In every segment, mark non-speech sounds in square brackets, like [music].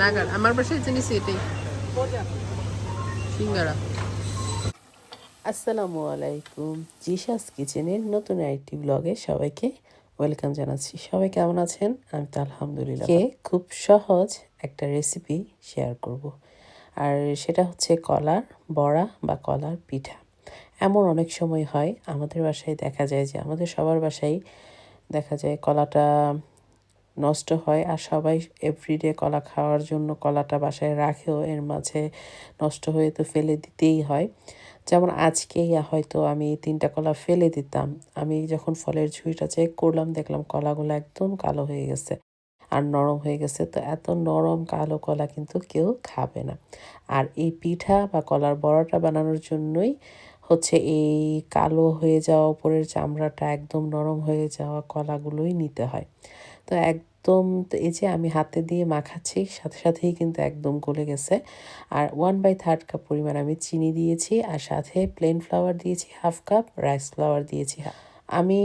নাগার আমার বাসায় জিনিস এটাই। সিঙ্গারা। আসসালামু আলাইকুম। জিশাস কিচেনের নতুন আরেকটি ব্লগে সবাইকে ওয়েলকাম জানাচ্ছি। সবাই কেমন আছেন? আমি তো আলহামদুলিল্লাহ। খুব সহজ একটা রেসিপি শেয়ার করব। আর সেটা হচ্ছে কলার বড়া বা কলার পিঠা। এমন অনেক সময় হয় আমাদের বাসায় দেখা যায় যে আমাদের সবার বাসায় দেখা যায় কলাটা নষ্ট হয় আর সবাই এভরিডে কলা খাওয়ার জন্য কলাটা বাসায় রাখেও এর মাঝে নষ্ট হয়ে তো ফেলে দিতেই হয়। যেমন আজকেই হয়তো আমি তিনটা কলা ফেলে দিতাম। আমি যখন ফলের ঝুড়িটা চেক করলাম, দেখলাম কলাগুলো একদম কালো হয়ে গেছে আর নরম হয়ে গেছে। তো এত নরম কালো কলা কিন্তু কেউ খাবে না। আর এই পিঠা বা কলার বড়াটা বানানোর জন্যই হচ্ছে এই কালো হয়ে যাওয়া উপরের চামড়াটা একদম নরম হয়ে যাওয়া কলাগুলোই নিতে হয়। তো একদম এই যে আমি হাতে দিয়ে মাখাচ্ছি, সাথে সাথেই কিন্তু একদম গলে গেছে। আর ওয়ান বাই থার্ড কাপ পরিমাণ আমি চিনি দিয়েছি আর সাথে প্লেন ফ্লাওয়ার দিয়েছি হাফ কাপ রাইস ফ্লাওয়ার দিয়েছি। আমি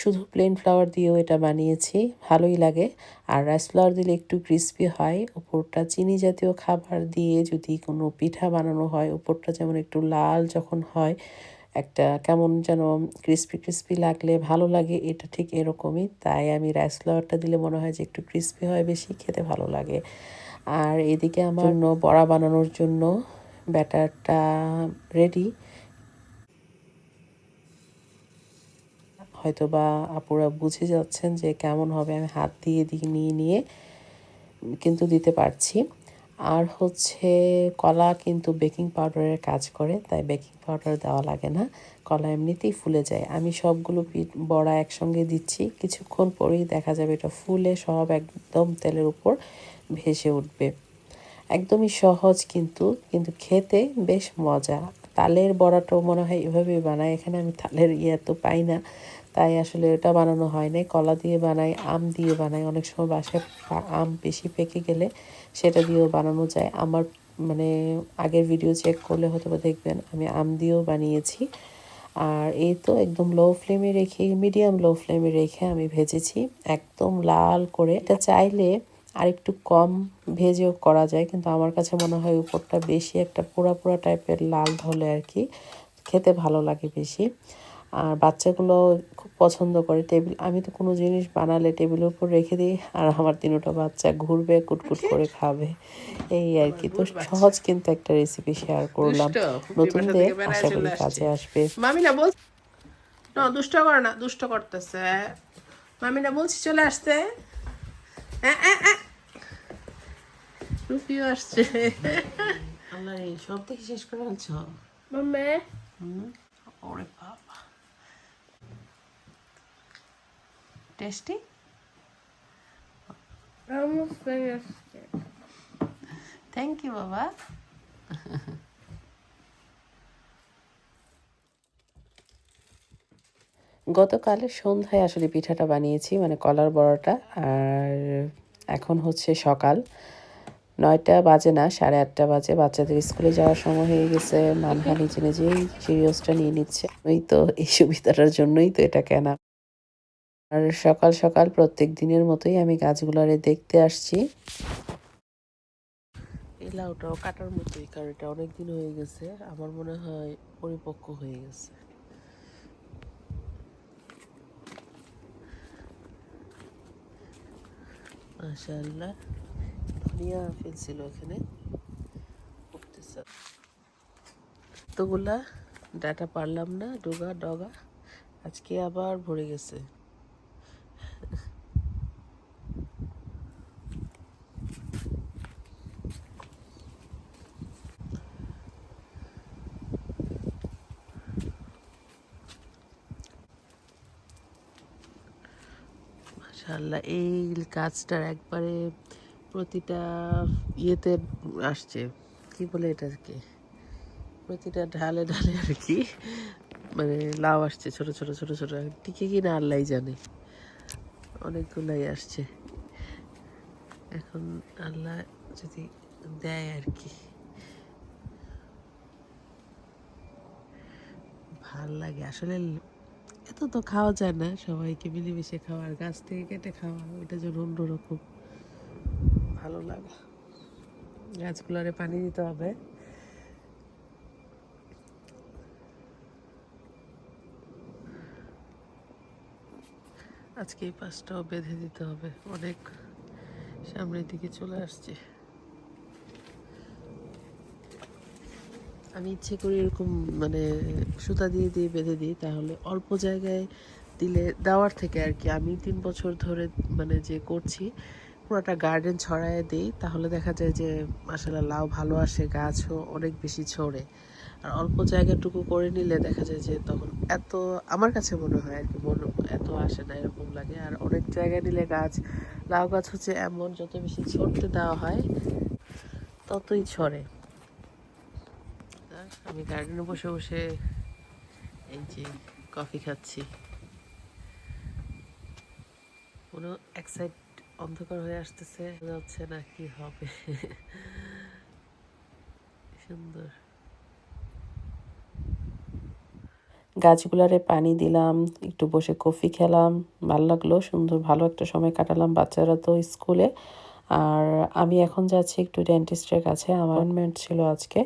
শুধু প্লেন ফ্লাওয়ার দিয়েও এটা বানিয়েছি, ভালোই লাগে। আর রাইস ফ্লাওয়ার দিলে একটু ক্রিস্পি হয়, উপরটা চিনি জাতীয় খাবার দিয়ে যদি কোনো পিঠা বানানো হয়, উপরটা যেমন একটু লাল যখন হয় একটা কেমন যেন ক্রিস্পি ক্রিস্পি লাগলে ভালো লাগে এটা ঠিক এরকমই। তাই আমি রাইস ফ্লাওয়ারটা দিলে মনে হয় যে একটু ক্রিস্পি হয় বেশি খেতে ভালো লাগে। আর এদিকে আমার বড়া বানানোর জন্য ব্যাটারটা রেডি হয়তো বা আপুরা বুঝে যাচ্ছেন যে কেমন হবে আমি হাত দিয়ে দিয়ে নিয়ে নিয়ে কিন্তু দিতে পারছি। আর হচ্ছে কলা কিন্তু বেকিং পাউডারের কাজ করে, তাই বেকিং পাউডার দেওয়া লাগে না। কলা এমনিতেই ফুলে যায়। আমি সবগুলো পিঠ বড়া একসঙ্গে দিচ্ছি। কিছুক্ষণ পরেই দেখা যাবে এটা ফুলে সব একদম তেলের উপর ভেসে উঠবে। একদমই সহজ কিন্তু কিন্তু খেতে বেশ মজা। তালের বড়াটাও মনে হয় এভাবেই বানায়। এখানে আমি তালের ইয়ে তো পাই না। তাই আসলে এটা বানানো হয় নাই। কলা দিয়ে বানাই, আম দিয়ে বানাই। অনেক সময় বাসায় আম বেশি পেকে গেলে সেটা দিয়েও বানানো যায়। আমার মানে আগের ভিডিও চেক করলে হয়তো দেখবেন আমি আম দিয়েও বানিয়েছি। আর এই তো একদম লো ফ্লেমে রেখে মিডিয়াম লো ফ্লেমে রেখে আমি ভেজেছি। একদম লাল করে। এটা চাইলে আর একটু কম ভেজেও করা যায়। কিন্তু আমার কাছে মনে হয় উপরটা বেশি একটা পোড়া পোড়া টাইপের লাল হলে আর কি খেতে ভালো লাগে বেশি। আর বাচ্চাগুলো খুব পছন্দ করে টেবিল আমি তো কোনো জিনিস বানালে টেবিলের উপর রেখে দিই আর আমার তিনটা বাচ্চা ঘুরবে কুটকুট করে খাবে। এই আর কি। তো সহজ কিন্তু একটা রেসিপি শেয়ার করলাম। নতুনদের আশা করি কাজে আসবে। মামি না বল। না দুষ্ট করে না দুষ্ট করতেছে। মামি না বলছি চলে আসতে আ, আ, আ। রুপিও আসছে। আল্লাহ রে সব থেকে শেষ করে আনছ? মাম্মে। ওরে বাবা। Tasty? Almost finished it. Thank you বাবা। গতকালের সন্ধ্যায় আসলে পিঠাটা বানিয়েছি মানে কলার বড়াটা, আর এখন হচ্ছে সকাল। নয়টা বাজে না, সাড়ে আটটা বাজে। বাচ্চাদের স্কুলে যাওয়ার সময় হয়ে গেছে। মানহা নিজে নিজেই সিরিয়াসটা নিয়ে নিচ্ছে। ওই তো এই সুবিধাটার জন্যই তো এটা কেনা। আর সকাল সকাল প্রত্যেক দিনের মতোই আমি গাছগুলারে দেখতে আসছি। এই লাউটাও কাটার মতোই, কারণ এটা অনেক দিন হয়ে গেছে, আমার মনে হয় পরিপক্ক হয়ে গেছে। মাশাআল্লাহ, ধনিয়া ফেলছিল এখানে এতগুলা ডাটা পারলাম না, ডোগা ডগা, আজকে আবার ভরে গেছে। মাশাআল্লাহ, এই গাছটার একবারে প্রতিটা ইয়েতে আসছে, কি বলে এটাকে? প্রতিটা ঢালে ঢালে আর কি মানে লাউ আসছে ছোট ছোট ছোট ছোট, টিকে কি না আল্লাহ জানে, অনেকগুলাই আসছে। এখন আল্লাহ যদি দেয় আর কি। ভালো লাগে, আসলে তো খাওয়া যায় না। সবাইকে মিলেমিশে খাওয়া আর গাছ থেকে কেটে খাওয়া ওইটা যেন অন্যরকম ভালো লাগে। গাছগুলোরে পানি দিতে হবে। আজকে এই পাশটাও বেঁধে দিতে হবে। অনেক সামনের দিকে চলে আসছে। আমি ইচ্ছে করি এরকম মানে সুতা দিয়ে দিয়ে বেঁধে দিই, তাহলে অল্প জায়গায় দিলে, দেওয়ার থেকে আর কি, আমি তিন বছর ধরে মানে যে করছি, পুরোটা গার্ডেন ছড়ায় দিই, তাহলে দেখা যায় যে আসলে লাউ ভালো আসে, গাছও অনেক বেশি ছড়ে আর অল্প জায়গাটুকু করে নিলে দেখা যায় যে, তখন এত, আমার কাছে মনে হয় আর কি, মনে এত আসে না এরকম লাগে। আর অনেক জায়গায় নিলে গাছ, লাউ গাছ হচ্ছে এমন, যত বেশি ছড়তে দেওয়া হয়, ততই ছড়ে। আমি গার্ডেনে বসে বসে এই যে কফি খাচ্ছি। কোনো এক সাইড অন্ধকার হয়ে আসতেছে যাচ্ছে না কি হবে। সুন্দর। গাছগুলারে পানি দিলাম, একটু বসে কফি খেলাম, ভালো লাগল, সুন্দর, ভালো একটা সময় কাটালাম বাচ্চারা তো স্কুলে আর আমি এখন যাচ্ছি একটু ডেন্টিস্টের কাছে অ্যাপয়েন্টমেন্ট ছিল আজকে।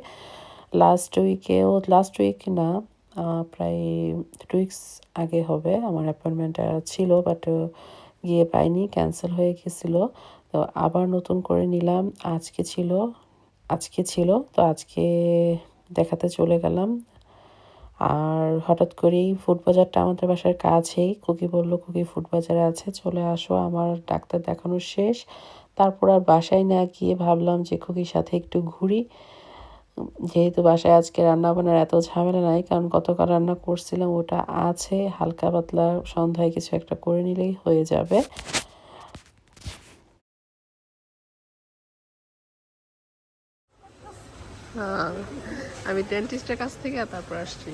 লাস্ট উইকেও লাস্ট উইক না প্রায় টু উইকস আগে হবে। আমার অ্যাপয়েন্টমেন্ট ছিল বাট গিয়ে পাইনি ক্যান্সেল হয়ে গেছিল। তো আবার নতুন করে নিলাম। আজকে ছিল আজকে ছিল, তো আজকে দেখাতে চলে গেলাম। আর হঠাৎ করেই ফুড বাজারটা আমাদের বাসার কাছেই, কুকি বলল, কুকি ফুড বাজারে আছে, চলে আসো, আমার ডাক্তার দেখানো শেষ। তারপর আর বাসায় না গিয়ে ভাবলাম যে কুকির সাথে একটু ঘুরি। যেহেতু বাসায় আজকে রান্না বান্নার এত ঝামেলা নাই কারণ গতকাল রান্না করছিলাম ওটা আছে হালকা পাতলা সন্ধ্যায় কিছু একটা করে নিলেই হয়ে যাবে। হ্যাঁ, আমি ডেন্টিস্টের কাছ থেকে তারপর আসছি।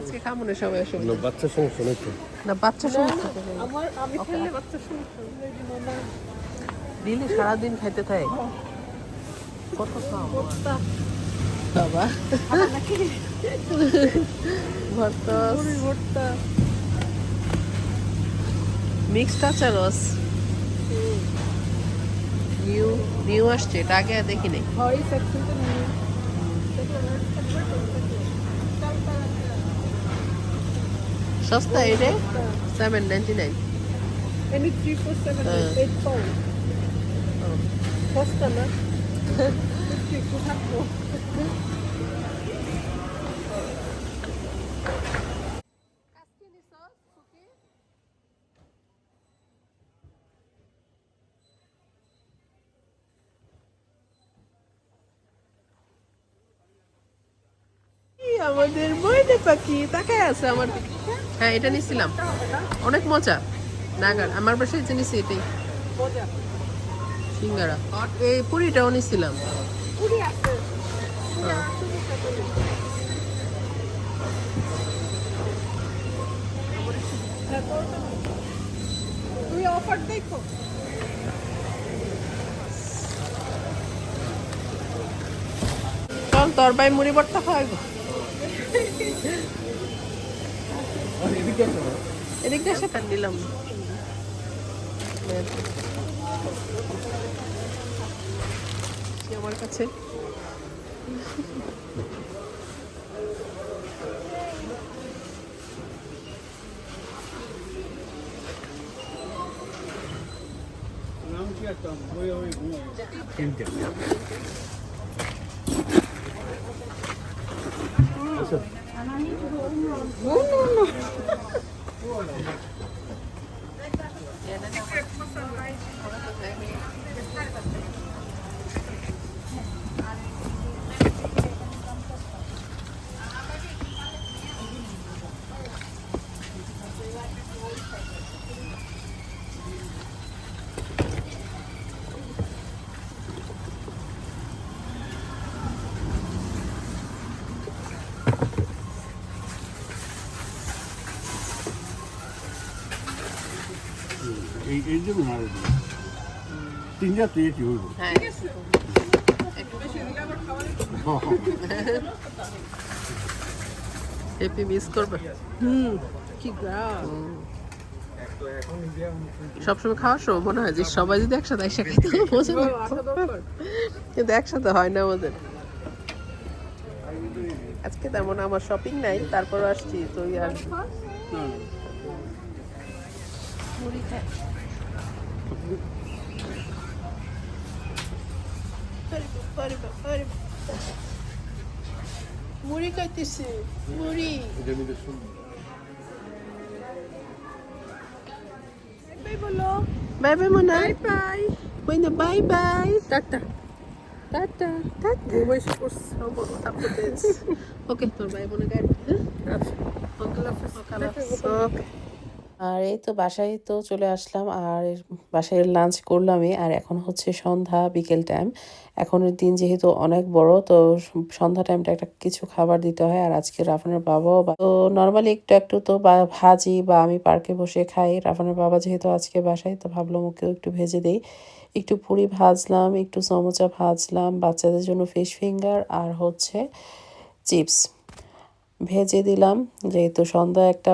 আজকে খাব না সবাই না বাচ্চার সমস্যা নেই না বাচ্চা সমস্যা আমার আমি খেলে বাচ্চা সমস্যা এই দিলে সারাদিন খাইতে থাকে। কত খাও ভর্তা বাবা। খাবার নাকি? ভর্তা। ভর্তা। মিক্সড আচারস নিউ নিউ আসছে এটা আগে দেখি নাই হয় সেকশন তো নিয়ে। সস্তা এটা seven ninety nine any three four seven. Eight pound সস্তা না? আমাদের ময়না পাখি? তাকায় আছে আমার দিকে। হ্যাঁ এটা নিছিলাম। অনেক মজা। নাগার আমার বাসায় যে এটাই। সিঙ্গারা। এই পুরিটাও নিছিলাম। হ্যাঁ। তুই অফার দেখো। চল তোর ভাই মুড়ি ভর্তা খাওয়াইব। [laughs] এদিক দিয়ে সেটা নিলাম আমার কাছে। তিনটে। এই うん、うん、うん。Yeah, that's not... এই জন্য মারা দিই তিনটা তুই এটি হইব হ্যাঁ মিস করবে? হুম কি গ্রাম সবসময় খাওয়ার সময় মনে হয় যে সবাই যদি একসাথে একসাথে খেতে মজা লাগতো। কিন্তু একসাথে হয় না আমাদের আজকে তেমন আমার শপিং নাই তারপর আসছি তো আর মুড়ি খাই মুড়ি খাইতেছি মুড়ি বাই বলো bye bye Mona bye Bye na bye bye. টাটা টাটা Tata. ঘুমাই করছে [laughs] Okay, তোর ভাই বোনের গাড়ি ওকে আর এই তো বাসায় তো চলে আসলাম, আর বাসায় লাঞ্চ করলামই, আর এখন হচ্ছে সন্ধ্যা, বিকেল টাইম এখনের দিন যেহেতু অনেক বড়, তো সন্ধ্যা টাইমটা একটা কিছু খাবার দিতে হয়, আর আজকে রাফানের বাবাও তো নর্মালি একটু একটু তো ভাজি বা আমি পার্কে বসে খাই। রাফানের বাবা যেহেতু আজকে বাসায়, তো ভাবলাম ওকেও একটু ভেজে দেই। একটু পুরি ভাজলাম, একটু সমোচা ভাজলাম, বাচ্চাদের জন্য ফিশ ফিঙ্গার আর হচ্ছে চিপস ভেজে দিলাম, যেহেতু সন্ধ্যা একটা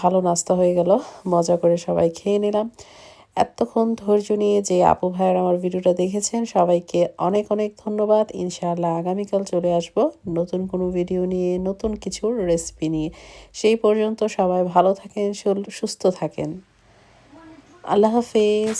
ভালো নাস্তা হয়ে গেল, মজা করে সবাই খেয়ে নিলাম। এতক্ষণ ধৈর্য নিয়ে যে আপু ভাইয়ের আমার ভিডিওটা দেখেছেন, সবাইকে অনেক অনেক ধন্যবাদ। ইনশাআল্লাহ আগামীকাল চলে আসব নতুন কোনো ভিডিও নিয়ে, নতুন কিছু রেসিপি নিয়ে। সেই পর্যন্ত সবাই ভালো থাকেন সুস্থ থাকেন। আল্লাহ হাফেজ।